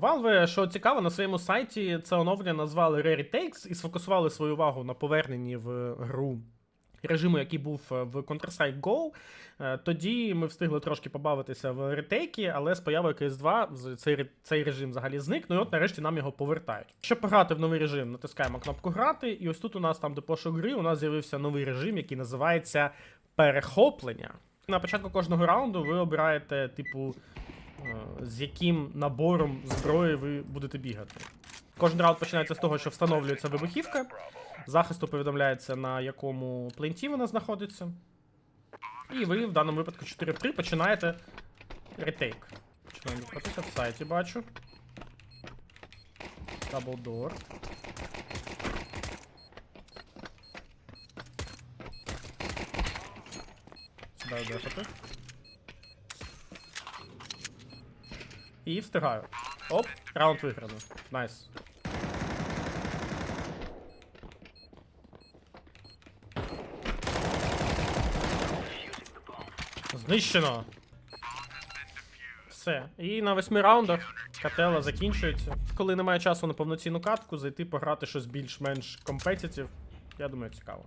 Valve, що цікаво, на своєму сайті це оновлення назвали Rare Takes і сфокусували свою увагу на поверненні в гру режиму, який був е, в Counter-Strike Go. Е, Тоді ми встигли трошки побавитися в ретейкі, але з появою CS2 цей, цей режим взагалі зник. Ну і от нарешті нам його повертають. Щоб пограти в новий режим, натискаємо кнопку грати, і ось тут у нас там, де пошук гри, у нас з'явився новий режим, який називається перехоплення. На початку кожного раунду ви обираєте, типу, з яким набором зброї ви будете бігати. Кожен раунд починається з того, що встановлюється вибухівка. Захисту повідомляється, на якому пленті вона знаходиться. І ви в даному випадку 4-3 починаєте ретейк. Починаємо відкритися в сайті, бачу. Даблдор. Сідаю дефати. І встигаю. Оп, раунд виграно. Найс. Знищено. Все. І на восьми раундах катела закінчується. Коли немає часу на повноцінну катку, зайти пограти щось більш-менш компетитив, я думаю, цікаво.